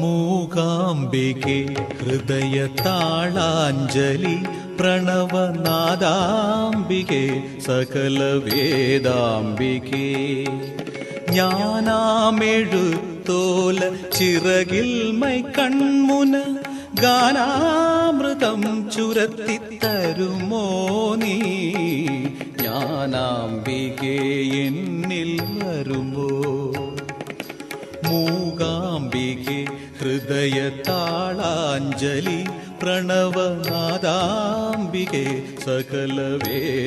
മൂകാംബികെ ഹൃദയ താളാഞ്ജലി പ്രണവനാദാംബികെ സകല വേദാംബികെ തോല ചിറകിൽ മൈ കൺമുന ഗാനാമൃതം ചുരത്തിത്തരുമോ നീ? ജ്ഞാനാംബികെ എന്നിൽ വരുമോ? മൂകാംബികെ हृदयताळाञ्जलि प्रणवनादाम्बिके सकलवेदाम्बिके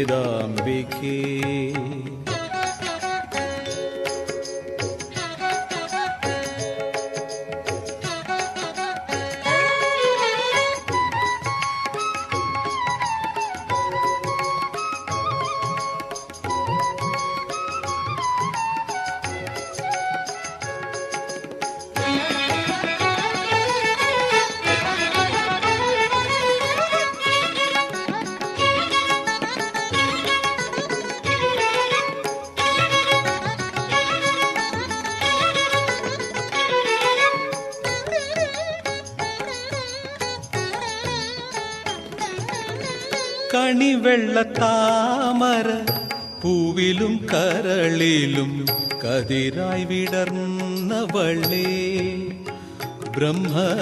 വേദാംബികേ കണിവെള്ളത്താമര പൂവിലും കരളിലും കതിരായി വിടർന്നവളേ ബ്രഹ്മകലയായി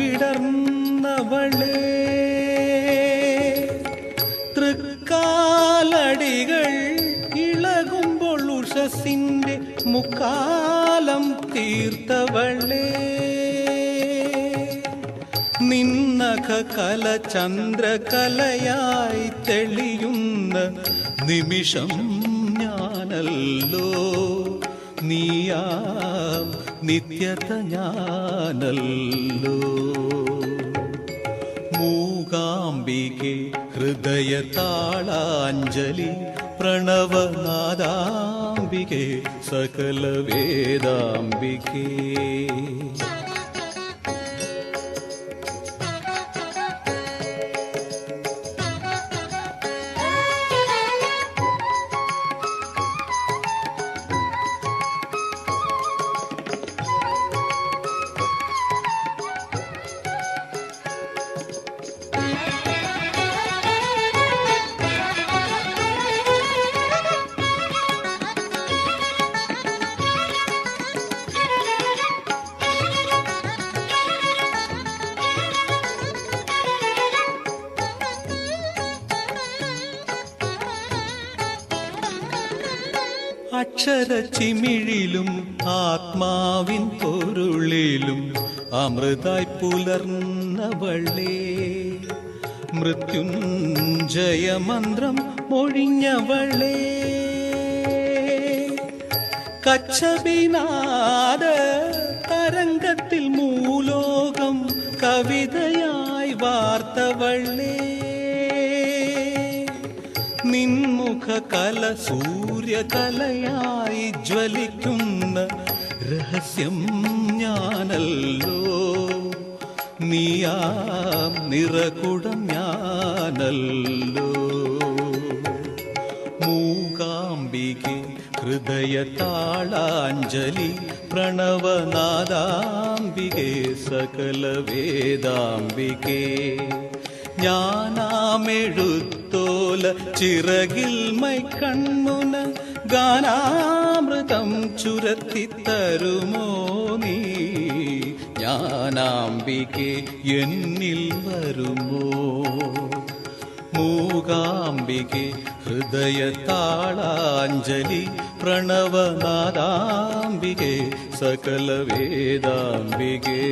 വിടർന്നവളേ തൃക്കാലടികൾ ഇളകുമ്പോൾ ഉഷസിന്റെ മുക്കാലം തീർത്തവളേ നിന്നഖ കല ചന്ദ്രകലയായി തെളിയുന്ന നിമിഷം ഞാനല്ലോ. നീയാം നിത്യത ഞാനല്ലോ മൂകാംബികെ ഹൃദയ താളാഞ്ജലി പ്രണവനാദാംബികെ സകല വേദാംബികേ അക്ഷര ചിമിഴിലും ആത്മാവിൻ പൊരുളിലും അമൃതായി പുലർന്നവളേ മൃത്യുഞ്ജയമന്ത്രം മൊഴിഞ്ഞവളേ കച്ചബിനാദ തരംഗത്തിൽ മൂലോകം കവിതയായി വാർത്തവള്ളേ നിൻമുഖ കല സൂര്യകലയായി ജ്വലിക്കുന്ന രഹസ്യം ഞാനല്ലോ. നീയാം നിറകുടം ഞാനല്ലോ. മൂകാംബികെ ഹൃദയതാളാഞ്ജലി പ്രണവനാദാംബികെ സകല വേദാംബികേ ഞാനാമെഴുത്തോല ചിറകിൽ മൈ കൺമുന ഗാനാമൃതം ചുരത്തിത്തരുമോ നീ? ജ്ഞാനാംബികെ എന്നിൽ വരുമോ? മൂകാംബികെ ഹൃദയതാളാഞ്ജലി പ്രണവനാദാംബികെ സകല വേദാംബികേ